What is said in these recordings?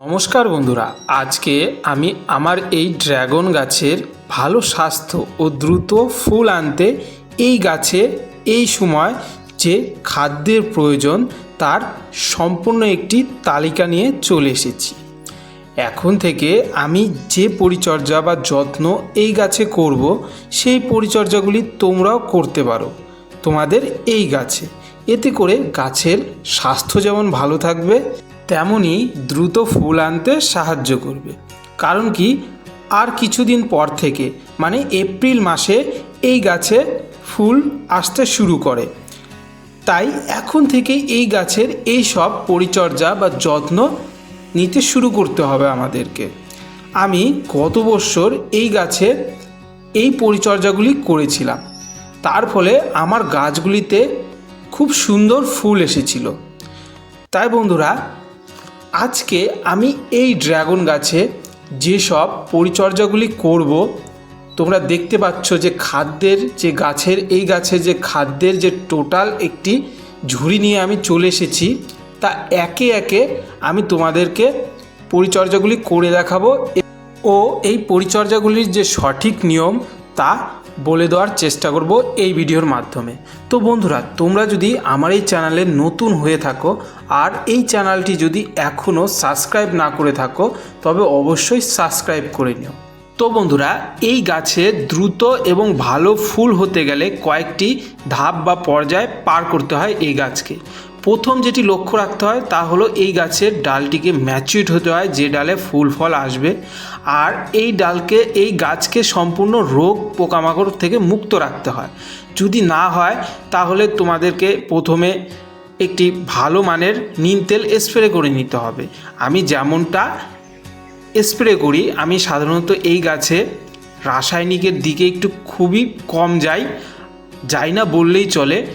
নমস্কার বন্ধুরা, আজকে আমি আমার এই ড্রাগন গাছের ভালো স্বাস্থ্য ও দ্রুত ফুল আনতে এই গাছে এই সময় যে খাদ্যের প্রয়োজন তার সম্পূর্ণ একটি তালিকা নিয়ে চলে এসেছি। এখন থেকে আমি যে পরিচর্যা বা যত্ন এই গাছে করব, সেই পরিচর্যাগুলি তোমরাও করতে পারো তোমাদের এই গাছে। এতে করে গাছের স্বাস্থ্য যেমন ভালো থাকবে তেমনই দ্রুত ফুল আনতে সাহায্য করবে। কারণ কি? আর কিছুদিন পর থেকে মানে এপ্রিল মাসে, এই গাছে ফুল আসতে শুরু করে। তাই এখন থেকে এই গাছের এই সব পরিচর্যা বা যত্ন নিতে শুরু করতে হবে আমাদেরকে। আমি গত বছর এই গাছে এই পরিচর্যাগুলি করেছিলাম। তার ফলে আমার গাছগুলিতে খুব সুন্দর ফুল এসেছিল। তাই বন্ধুরা আজকে আমি এই ড্রাগন গাছে যেসব পরিচর্যাগুলি করব, তোমরা দেখতে পাচ্ছ যে খাদ্যের যে গাছের, এই গাছে যে খাদ্যের যে টোটাল একটি ঝুড়ি নিয়ে আমি চলে এসেছি, তা একে একে আমি তোমাদেরকে পরিচর্যাগুলি করে দেখাবো। ও এই পরিচর্যাগুলির যে সঠিক নিয়ম, তা বলে দেওয়ার চেষ্টা করব এই ভিডিওর মাধ্যমে। তো বন্ধুরা, তোমরা যদি আমার এই চ্যানেলে নতুন হয়ে থাকো আর এই চ্যানেলটি যদি এখনও সাবস্ক্রাইব না করে থাকো, তবে অবশ্যই সাবস্ক্রাইব করে নিও। তো বন্ধুরা, এই গাছে দ্রুত এবং ভালো ফুল হতে গেলে কয়েকটি ধাপ বা পর্যায় পার করতে হয় এই গাছকে। প্রথম যেটি লক্ষ্য রাখতে হয় তা হলো এই গাছের ডালটিকে ম্যাচিউড হতে হয়, যে ডালে ফুল ফল আসবে। আর এই ডালকে, এই গাছকে সম্পূর্ণ রোগ পোকামাকড় থেকে মুক্ত রাখতে হয়। যদি না হয়, তাহলে তোমাদেরকে প্রথমে একটি ভালো মানের নিম তেল স্প্রে করে নিতে হবে। আমি যেমনটা স্প্রে করি, আমি সাধারণত এই গাছে রাসায়নিকের দিকে একটু খুবই কম যাই যাই না বললেই চলে।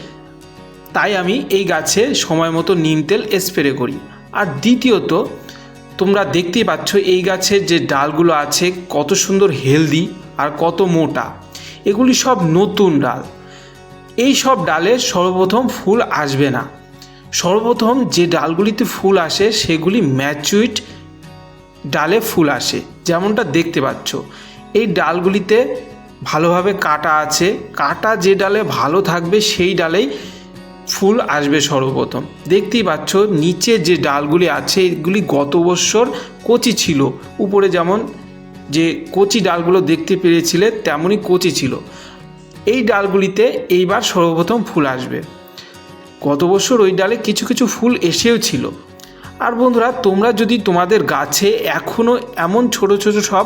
তাই আমি এই গাছে সময় মতো নিম তেল স্প্রে করি। আর দ্বিতীয়ত তোমরা দেখতেই পাচ্ছ এই গাছের যে ডালগুলো আছে, কত সুন্দর হেলদি আর কত মোটা। এগুলি সব নতুন ডাল। এই সব ডালে সর্বপ্রথম ফুল আসবে না। সর্বপ্রথম যে ডালগুলিতে ফুল আসে, সেগুলি ম্যাচুইট ডালে ফুল আসে। যেমনটা দেখতে পাচ্ছ, এই ডালগুলিতে ভালোভাবে কাটা আছে। কাটা যে ডালে ভালো থাকবে, সেই ডালেই ফুল আসবে সর্বপ্রথম। দেখতেই পাচ্ছ, নিচে যে ডালগুলি আছে, এগুলি গত বছর কচি ছিল। উপরে যেমন যে কচি ডালগুলো দেখতে পেরেছিলে, তেমনই কচি ছিল। এই ডালগুলিতে এইবার সর্বপ্রথম ফুল আসবে। গত বছর ওই ডালে কিছু কিছু ফুল এসেও ছিল। আর বন্ধুরা, তোমরা যদি তোমাদের গাছে এখনও এমন ছোট ছোট সব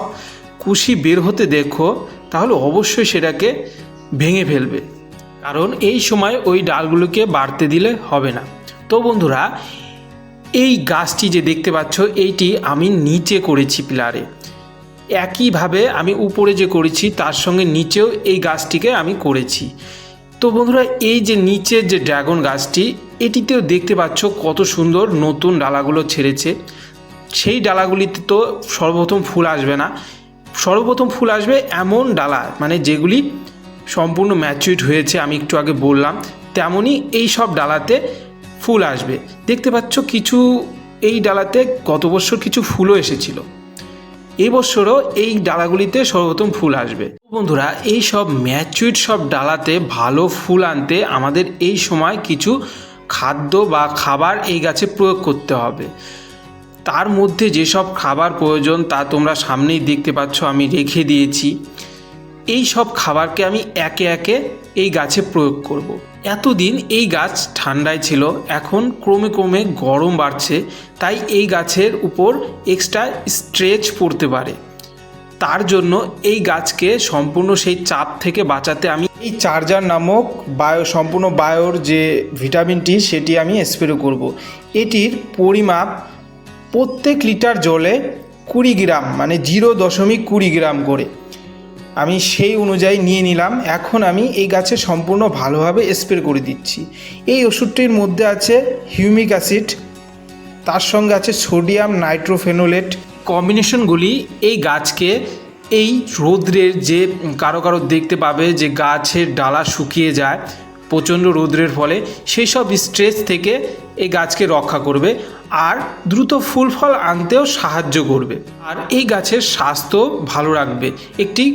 কুশি বের হতে দেখো, তাহলে অবশ্যই সেটাকে ভেঙে ফেলবে। কারণ এই সময় ওই ডালগুলোকে বাড়তে দিলে হবে না। তো বন্ধুরা, এই গাছটি যে দেখতে পাচ্ছ, এইটি আমি নিচে করেছি পিলারে। একইভাবে আমি উপরে যে করেছি, তার সঙ্গে নিচেও এই গাছটিকে আমি করেছি। তো বন্ধুরা, এই যে নিচের যে ড্রাগন গাছটি, এটিতেও দেখতে পাচ্ছ কত সুন্দর নতুন ডালাগুলো ছেড়েছে। সেই ডালাগুলিতে তো সর্বপ্রথম ফুল আসবে না। সর্বপ্রথম ফুল আসবে এমন ডালা মানে যেগুলি সম্পূর্ণ ম্যাচুইড হয়েছে, আমি একটু আগে বললাম। তেমনই এই সব ডালাতে ফুল আসবে। দেখতে পাচ্ছ কিছু, এই ডালাতে গত বছর কিছু ফুলও এসেছিল। এই বছরও এই ডালাগুলিতে সর্বপ্রথম ফুল আসবে। বন্ধুরা, এই সব ম্যাচুইড সব ডালাতে ভালো ফুল আনতে আমাদের এই সময় কিছু খাদ্য বা খাবার এই গাছে প্রয়োগ করতে হবে। তার মধ্যে যেসব খাবার প্রয়োজন তা তোমরা সামনেই দেখতে পাচ্ছ, আমি রেখে দিয়েছি। এই সব খাবারকে আমি একে একে এই গাছে প্রয়োগ করব। এতদিন এই গাছ ঠান্ডায় ছিল, এখন ক্রমে ক্রমে গরম বাড়ছে, তাই এই গাছের উপর এক্সট্রা স্ট্রেচ পড়তে পারে তার জন্য এই গাছকে সম্পূর্ণ সেই চাপ থেকে বাঁচাতে আমি এই চার্জার নামক বায়ো, সম্পূর্ণ বায়োর যে ভিটামিনটি সেটি আমি স্প্রে করব। এটির পরিমাপ প্রত্যেক লিটার জলে কুড়ি গ্রাম মানে জিরো দশমিক কুড়ি গ্রাম করে আমি সেই অনুযায়ী নিয়ে নিলাম। এখন আমি এই গাছে সম্পূর্ণ ভালোভাবে স্প্রে করে দিচ্ছি। এই ওষুধটির মধ্যে আছে হিউমিক অ্যাসিড, তার সঙ্গে আছে সোডিয়াম নাইট্রোফেনোলেট। কম্বিনেশনগুলি এই গাছকে এই রৌদ্রের যে কারও কারও দেখতে পাবে যে গাছের ডালা শুকিয়ে যায়, প্রচণ্ড রৌদ্রের ফলে সেই সব স্ট্রেস থেকে এই গাছকে রক্ষা করবে আর দ্রুত ফুল ফল আনতেও সাহায্য করবে। আর এই গাছের স্বাস্থ্য ভালো রাখবে। একটি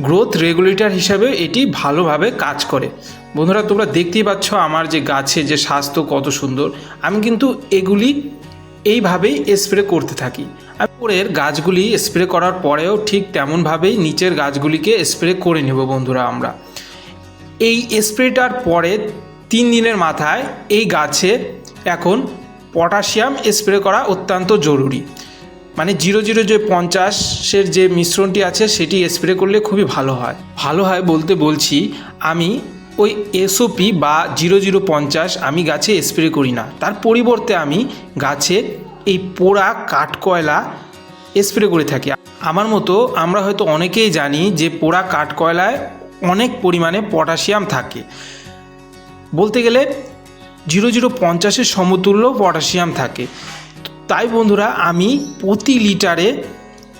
গ্রোথ রেগুলেটর হিসাবে এটি ভালোভাবে কাজ করে। বন্ধুরা, তোমরা দেখতেই পাচ্ছ আমার যে গাছে যে স্বাস্থ্য কত সুন্দর। আমি কিন্তু এগুলি এইভাবেই স্প্রে করতে থাকি। উপরের গাছগুলি স্প্রে করার পরেও ঠিক তেমনভাবেই নিচের গাছগুলিকে স্প্রে করে নেব বন্ধুরা আমরা। এই স্প্রেটার পরে তিন দিনের মাথায় এই গাছে এখন পটাশিয়াম স্প্রে করা অত্যন্ত জরুরি। মানে জিরো জিরো যে পঞ্চাশের যে মিশ্রণটি আছে সেটি স্প্রে করলে খুবই ভালো হয়। ভালো হয় বলতে বলছি, আমি ওই এসওপি বা জিরো জিরো পঞ্চাশ আমি গাছে স্প্রে করি না। তার পরিবর্তে আমি গাছে এই পোড়া কাঠকয়লা স্প্রে করে থাকি। আমার মতো আমরা হয়তো অনেকেই জানি যে পোড়া কাঠকয়লায় অনেক পরিমাণে পটাশিয়াম থাকে। বলতে গেলে জিরো জিরো পঞ্চাশের সমতুল্য পটাশিয়াম থাকে। তাই বন্ধুরা, আমি প্রতি লিটারে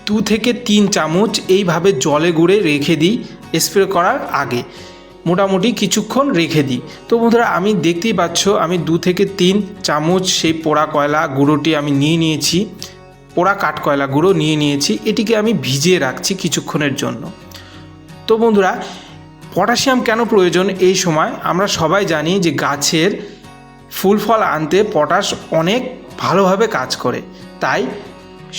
দু থেকে তিন চামচ এইভাবে জলে গুঁড়ে রেখে দিই স্প্রে করার আগে। মোটামুটি কিছুক্ষণ রেখে দিই। তো বন্ধুরা, আমি দেখতেই পাচ্ছ, আমি দু থেকে তিন চামচ সেই পোড়া কয়লা গুঁড়োটি আমি নিয়ে নিয়েছি। পোড়া কাঠ কয়লা গুঁড়ো নিয়ে নিয়েছি। এটিকে আমি ভিজিয়ে রাখছি কিছুক্ষণের জন্য। তো বন্ধুরা, পটাশিয়াম কেন প্রয়োজন এই সময়? আমরা সবাই জানি যে গাছের ফুল ফল আনতে পটাশ অনেক ভালোভাবে কাজ করে। তাই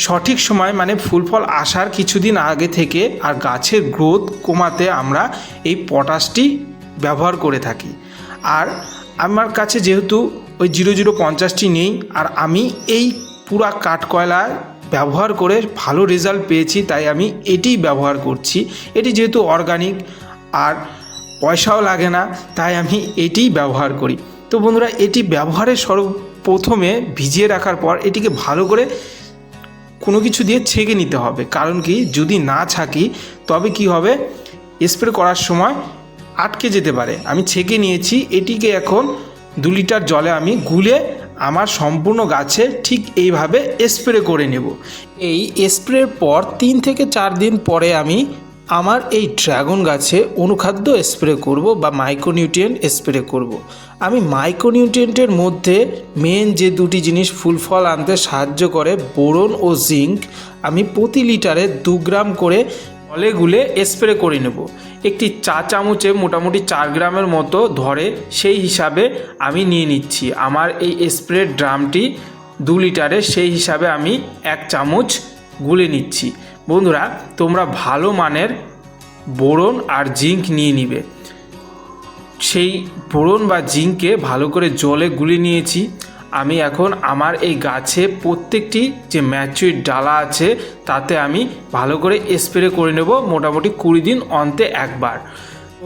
সঠিক সময় মানে ফুল ফল আসার কিছুদিন আগে থেকে আর গাছের গ্রোথ কমাতে আমরা এই পটাশটি ব্যবহার করে থাকি। আর আমার কাছে যেহেতু ওই জিরো জিরো পঞ্চাশটি নেই, আর আমি এই পুরা কাঠকয়লা ব্যবহার করে ভালো রেজাল্ট পেয়েছি, তাই আমি এটিই ব্যবহার করছি। এটি যেহেতু অর্গানিক, আর পয়সাও লাগে না, তাই আমি এটিই ব্যবহার করি। তো বন্ধুরা, এটি ব্যবহারের সর্বপ্রথমে ভিজিয়ে রাখার পর এটিকে ভালো করে কোনো কিছু দিয়ে ছেঁকে নিতে হবে। কারণ কি? যদি না ছাকি, তবে কি হবে? স্প্রে করার সময় আটকে যেতে পারে। আমি ছেঁকে নিয়েছি, এটিকে এখন দু লিটার জলে আমি গুলে আমার সম্পূর্ণ গাছে ঠিক এইভাবে স্প্রে করে নেব। এই স্প্রের পর তিন থেকে চার দিন পরে আমি আমার এই ড্রাগন গাছে অনুখাদ্য স্প্রে করব বা মাইক্রোনিউট্রিয়েন্ট স্প্রে করব। আমি মাইক্রোনিউট্রিয়েন্টের মধ্যে মেন যে দুটি জিনিস ফুল ফল আনতে সাহায্য করে, বোরন ও জিঙ্ক, আমি প্রতি লিটারে দু গ্রাম করে জলে গুলে স্প্রে করে নেব। একটি চা চামচে মোটামুটি চার গ্রামের মতো ধরে সেই হিসাবে আমি নিয়ে নিচ্ছি। আমার এই স্প্রের ড্রামটি দু লিটারে সেই হিসাবে আমি এক চামচ গুলে নিচ্ছি। বন্ধুরা, তোমরা ভালো মানের বোরন আর জিঙ্ক নিয়ে নিবে। সেই বোরন বা জিঙ্ককে ভালো করে জলে গুলে নিয়েছি। আমি এখন আমার এই গাছে প্রত্যেকটি যে ম্যাচুইড ডালা আছে, তাতে আমি ভালো করে স্প্রে করে নেব, মোটামুটি কুড়ি দিন অন্তে একবার।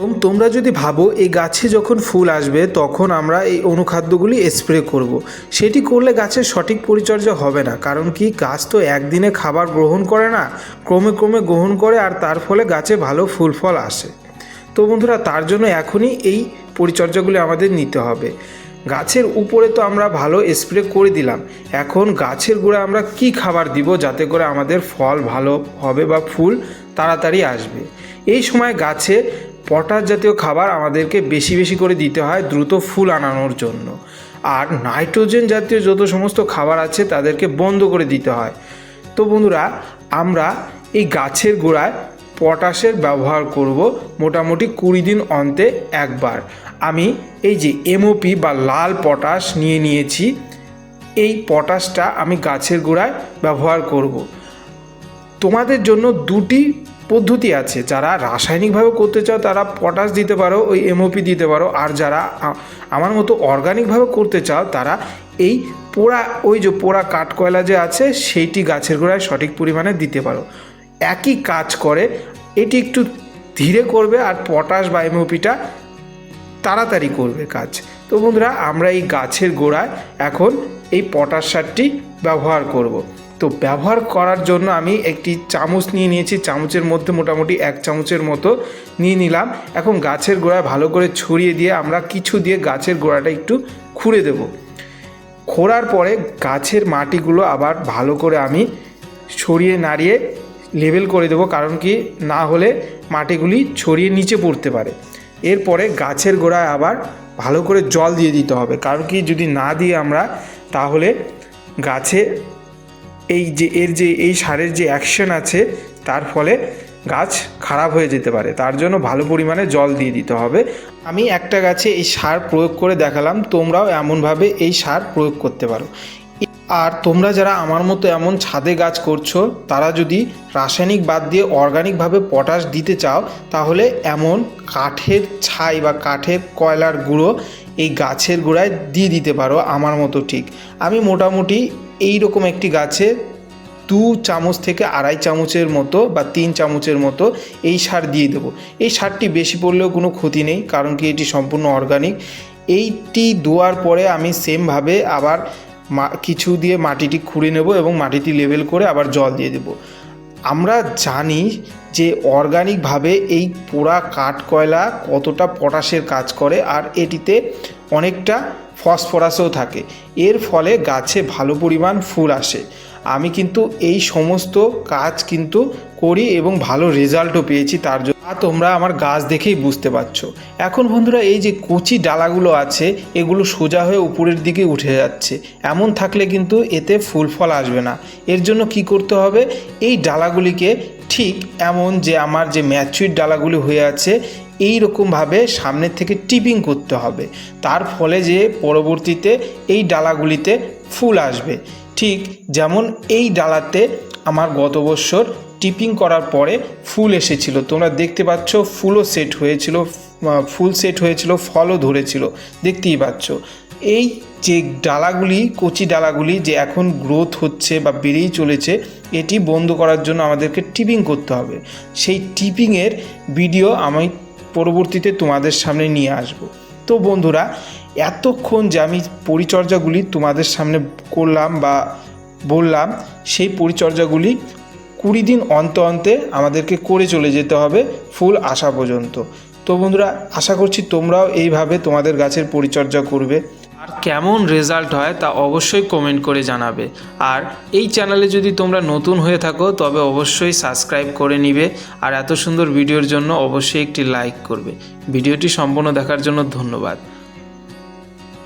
এবং তোমরা যদি ভাবো, এই গাছে যখন ফুল আসবে, তখন আমরা এই অনুখাদ্যগুলি স্প্রে করব। সেটি করলে গাছের সঠিক পরিচর্যা হবে না। কারণ কি, গাছ তো একদিনে খাবার গ্রহণ করে না, ক্রমে ক্রমে গ্রহণ করে আর তার ফলে গাছে ভালো ফুল ফল আসে। তো বন্ধুরা, তার জন্য এখনই এই পরিচর্যাগুলি আমাদের নিতে হবে। গাছের উপরে তো আমরা ভালো স্প্রে করে দিলাম। এখন গাছের গোড়ায় আমরা কি খাবার দিব যাতে করে আমাদের ফল ভালো হবে বা ফুল তাড়াতাড়ি আসবে? এই সময় গাছে পটাশ জাতীয় খাবার আমাদেরকে বেশি বেশি করে দিতে হয় দ্রুত ফুল আনানোর জন্য। আর নাইট্রোজেন জাতীয় যত সমস্ত খাবার আছে তাদেরকে বন্ধ করে দিতে হয়। তো বন্ধুরা, আমরা এই গাছের গোড়ায় পটাশের ব্যবহার করব মোটামুটি কুড়ি দিন অন্তে একবার। আমি এই যে এমওপি বা লাল পটাশ নিয়ে নিয়েছি, এই পটাশটা আমি গাছের গোড়ায় ব্যবহার করব। তোমাদের জন্য দুটি পদ্ধতি আছে। যারা রাসায়নিকভাবে করতে চাও, তারা পটাশ দিতে পারো, ওই এমওপি দিতে পারো। আর যারা আমার মতো অর্গানিকভাবে করতে চাও, তারা এই পোড়া, ওই যে পোড়া কাঠকয়লা যে আছে, সেইটি গাছের গোড়ায় সঠিক পরিমাণে দিতে পারো। একই কাজ করে, এটি একটু ধীরে করবে আর পটাশ বা এমওপিটা তাড়াতাড়ি করবে কাজ। তো বন্ধুরা, আমরা এই গাছের গোড়ায় এখন এই পটাশ সারটি ব্যবহার করব। তো ব্যবহার করার জন্য আমি একটি চামচ নিয়ে নিয়েছি। চামচের মধ্যে মোটামুটি এক চামচের মতো নিয়ে নিলাম। এখন গাছের গোড়ায় ভালো করে ছড়িয়ে দিয়ে আমরা কিছু দিয়ে গাছের গোড়াটা একটু খুঁড়ে দেব। খোঁড়ার পরে গাছের মাটিগুলো আবার ভালো করে আমি ছড়িয়ে নাড়িয়ে লেবেল করে দেবো, কারণ কি না হলে মাটিগুলি ছড়িয়ে নিচে পড়তে পারে। এরপরে গাছের গোড়ায় আবার ভালো করে জল দিয়ে দিতে হবে। কারণ কি যদি না দিয়ে আমরা, তাহলে গাছে এই যে, এর যে, এই সারের যে অ্যাকশন আছে, তার ফলে গাছ খারাপ হয়ে যেতে পারে। তার জন্য ভালো পরিমাণে জল দিয়ে দিতে হবে। আমি একটা গাছে এই সার প্রয়োগ করে দেখালাম, তোমরাও এমনভাবে এই সার প্রয়োগ করতে পারো। আর তোমরা যারা আমার মতো এমন ছাদে গাছ করছ, তারা যদি রাসায়নিক বাদ দিয়ে অর্গানিকভাবে পটাশ দিতে চাও, তাহলে এমন কাঠের ছাই বা কাঠের কয়লার গুঁড়ো এই গাছের গোড়ায় দিয়ে দিতে পারো আমার মতো ঠিক। আমি মোটামুটি এই রকম একটি গাছে দু চামচ থেকে আড়াই চামচের মতো বা তিন চামচের মতো এই সার দিয়ে দেবো। এই সারটি বেশি পড়লেও কোনো ক্ষতি নেই, কারণ কি এটি সম্পূর্ণ অর্গানিক এইটি দেওয়ার পরে আমি সেমভাবে আবার কিছু দিয়ে মাটিটি খুঁড়ে নেব এবং মাটিটি লেবেল করে আবার জল দিয়ে দেব। আমরা জানি যে অর্গানিকভাবে এই পোড়া কাঠ কয়লা কতটা পটাশের কাজ করে আর এটিতে অনেকটা ফসফরাসও থাকে। এর ফলে গাছে ভালো পরিমাণ ফুল আসে। আমি কিন্তু এই সমস্ত কাজ কিন্তু করি এবং ভালো রেজাল্টও পেয়েছি তার জন্য। আর তোমরা আমার গাছ দেখেই বুঝতে পারছ। এখন বন্ধুরা এই যে কচি ডালাগুলো আছে, এগুলো সোজা হয়ে উপরের দিকে উঠে যাচ্ছে। এমন থাকলে কিন্তু এতে ফুল ফল আসবে না। এর জন্য কি করতে হবে? এই ডালাগুলিকে ঠিক এমন যে আমার যে ম্যাচুইড ডালাগুলি হয়ে আছে এই রকমভাবে সামনের থেকে টিপিং করতে হবে। তার ফলে যে পরবর্তীতে এই ডালাগুলিতে ফুল আসবে। ঠিক যেমন এই ডালাতে আমার গত বছর টিপিং করার পরে ফুল এসেছিল। তোমরা দেখতে পাচ্ছ ফুলও সেট হয়েছিল ফুল সেট হয়েছিল, ফলও ধরেছিল। দেখতেই পাচ্ছ। এই যে ডালাগুলি, কচি ডালাগুলি যে এখন গ্রোথ হচ্ছে বা বেড়েই চলেছে, এটি বন্ধ করার জন্য আমাদেরকে টিপিং করতে হবে। সেই টিপিংয়ের ভিডিও আমি পরবর্তীতে তোমাদের সামনে নিয়ে আসব। তো বন্ধুরা এতক্ষণ যে আমি পরিচর্যাগুলি তোমাদের সামনে করলাম বা বললাম, সেই পরিচর্যাগুলি কুড়ি দিন অন্ত অন্তে আমাদেরকে করে চলে যেতে হবে ফুল আসা পর্যন্ত। তো বন্ধুরা, আশা করছি তোমরাও এইভাবে তোমাদের গাছের পরিচর্যা করবে। আর কেমন রেজাল্ট হয় তা অবশ্যই কমেন্ট করে জানাবে। আর এই চ্যানেলে যদি তোমরা নতুন হয়ে থাকো, তবে অবশ্যই সাবস্ক্রাইব করে নিবে। আর এত সুন্দর ভিডিওর জন্য অবশ্যই একটি লাইক করবে। ভিডিওটি সম্পূর্ণ দেখার জন্য ধন্যবাদ।